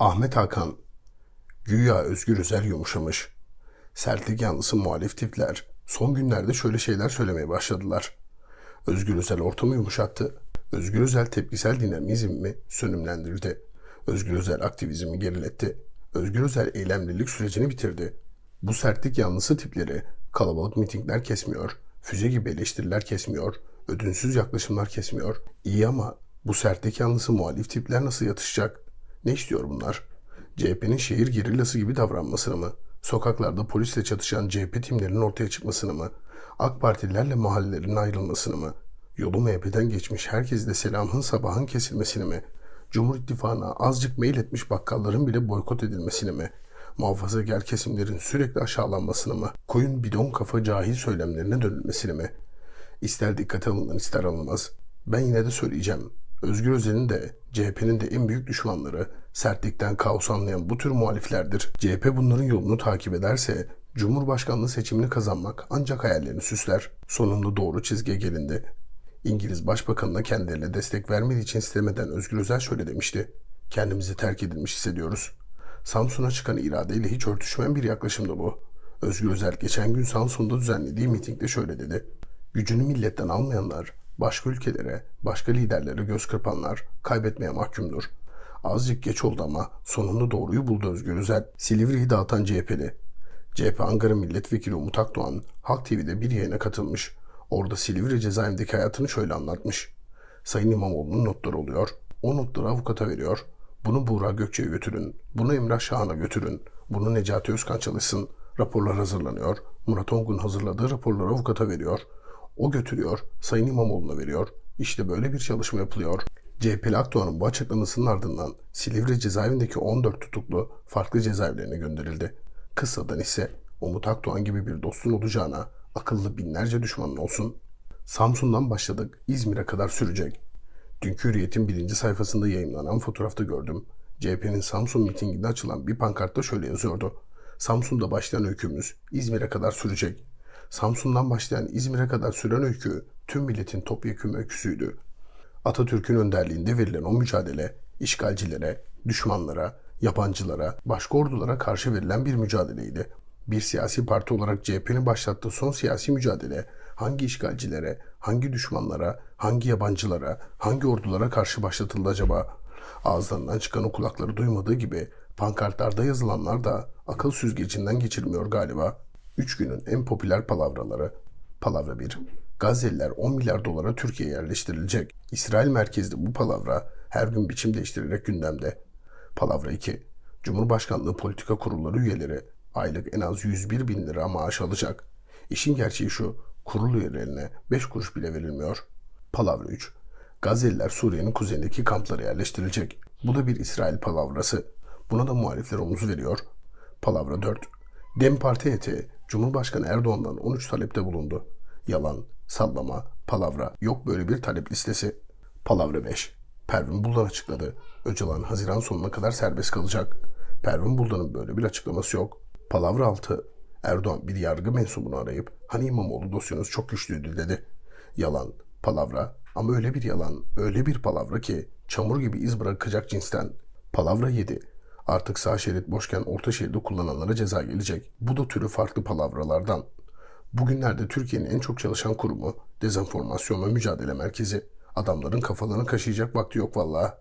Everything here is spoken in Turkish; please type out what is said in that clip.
Ahmet Hakan, güya Özgür Özel yumuşamış. Sertlik yanlısı muhalif tipler son günlerde şöyle şeyler söylemeye başladılar. Özgür Özel ortamı yumuşattı. Özgür Özel tepkisel dinamizmi sönümlendirdi. Özgür Özel aktivizmi geriletti. Özgür Özel eylemlilik sürecini bitirdi. Bu sertlik yanlısı tipleri kalabalık mitingler kesmiyor, füze gibi eleştiriler kesmiyor, ödünsüz yaklaşımlar kesmiyor. İyi ama bu sertlik yanlısı muhalif tipler nasıl yatışacak? Ne istiyor bunlar? CHP'nin şehir gerillası gibi davranmasını mı? Sokaklarda polisle çatışan CHP timlerinin ortaya çıkmasını mı? AK Partililerle mahallelerin ayrılmasını mı? Yolu MHP'den geçmiş herkesle selamın sabahın kesilmesini mi? Cumhur İttifakı'na azıcık mail etmiş bakkalların bile boykot edilmesini mi? Muhafazakar kesimlerin sürekli aşağılanmasını mı? Koyun bidon kafa cahil söylemlerine dönülmesini mi? İster dikkate alınır ister alınmaz. Ben yine de söyleyeceğim. Özgür Özel'in de CHP'nin de en büyük düşmanları sertlikten kaos anlayan bu tür muhaliflerdir. CHP bunların yolunu takip ederse Cumhurbaşkanlığı seçimini kazanmak ancak hayallerini süsler. Sonunda doğru çizgiye gelindi. İngiliz Başbakanına kendilerine destek vermediği için istemeden Özgür Özel şöyle demişti. Kendimizi terk edilmiş hissediyoruz. Samsun'a çıkan iradeyle hiç örtüşmeyen bir yaklaşımdı bu. Özgür Özel geçen gün Samsun'da düzenlediği mitingde şöyle dedi. Gücünü milletten almayanlar, başka ülkelere, başka liderlere göz kırpanlar kaybetmeye mahkumdur. Azıcık geç oldu ama sonunda doğruyu buldu Özgür Özel. Silivri'yi dağıtan CHP'li. CHP Ankara Milletvekili Umut Akdoğan, Halk TV'de bir yayına katılmış. Orada Silivri cezaevindeki hayatını şöyle anlatmış. Sayın İmamoğlu'nun notları oluyor. O notları avukata veriyor. Bunu Buğra Gökçe'ye götürün. Bunu Emrah Şahan'a götürün. Bunu Necati Özkan çalışsın. Raporlar hazırlanıyor. Murat Ongun hazırladığı raporları avukata veriyor. O götürüyor. Sayın İmamoğlu'na veriyor. İşte böyle bir çalışma yapılıyor. CHP'li Akdoğan'ın bu açıklamasının ardından Silivri cezaevindeki 14 tutuklu farklı cezaevlerine gönderildi. Kısadan ise Umut Akdoğan gibi bir dostun olacağına akıllı binlerce düşmanın olsun. Samsun'dan başladık, İzmir'e kadar sürecek. Dünkü Hürriyet'in birinci sayfasında yayınlanan fotoğrafta gördüm. CHP'nin Samsun mitinginde açılan bir pankartta şöyle yazıyordu. Samsun'da başlayan öykümüz İzmir'e kadar sürecek. Samsun'dan başlayan İzmir'e kadar süren öykü tüm milletin topyekun öyküsüydü. Atatürk'ün önderliğinde verilen o mücadele işgalcilere, düşmanlara, yabancılara, başka ordulara karşı verilen bir mücadeleydi. Bir siyasi parti olarak CHP'nin başlattığı son siyasi mücadele hangi işgalcilere, hangi düşmanlara, hangi yabancılara, hangi ordulara karşı başlatıldı acaba? Ağızlarından çıkan o kulakları duymadığı gibi pankartlarda yazılanlar da akıl süzgecinden geçirmiyor galiba. Üç günün en popüler palavraları. Palavra 1. Gazze'liler 10 milyar dolara Türkiye'ye yerleştirilecek. İsrail merkezli bu palavra her gün biçim değiştirerek gündemde. Palavra 2. Cumhurbaşkanlığı politika kurulları üyeleri aylık en az 101 bin lira maaş alacak. İşin gerçeği şu, kurul üyelerine 5 kuruş bile verilmiyor. Palavra 3. Gazze'liler Suriye'nin kuzeyindeki kamplara yerleştirilecek. Bu da bir İsrail palavrası. Buna da muhalifler omuz veriyor. Palavra 4. Dem Parti heyeti Cumhurbaşkanı Erdoğan'dan 13 talepte bulundu. Yalan, sallama, palavra, yok böyle bir talep listesi. Palavra 5. Pervin Buldan açıkladı. Öcalan Haziran sonuna kadar serbest kalacak. Pervin Buldan'ın böyle bir açıklaması yok. Palavra 6. Erdoğan bir yargı mensubunu arayıp hani İmamoğlu dosyanız çok güçlüydü dedi. Yalan, palavra ama öyle bir yalan, öyle bir palavra ki çamur gibi iz bırakacak cinsten. Palavra 7. Artık sağ şerit boşken orta şeridi kullananlara ceza gelecek. Bu da türü farklı palavralardan. Bugünlerde Türkiye'nin en çok çalışan kurumu Dezenformasyon ve Mücadele Merkezi. Adamların kafalarını kaşıyacak vakti yok vallahi.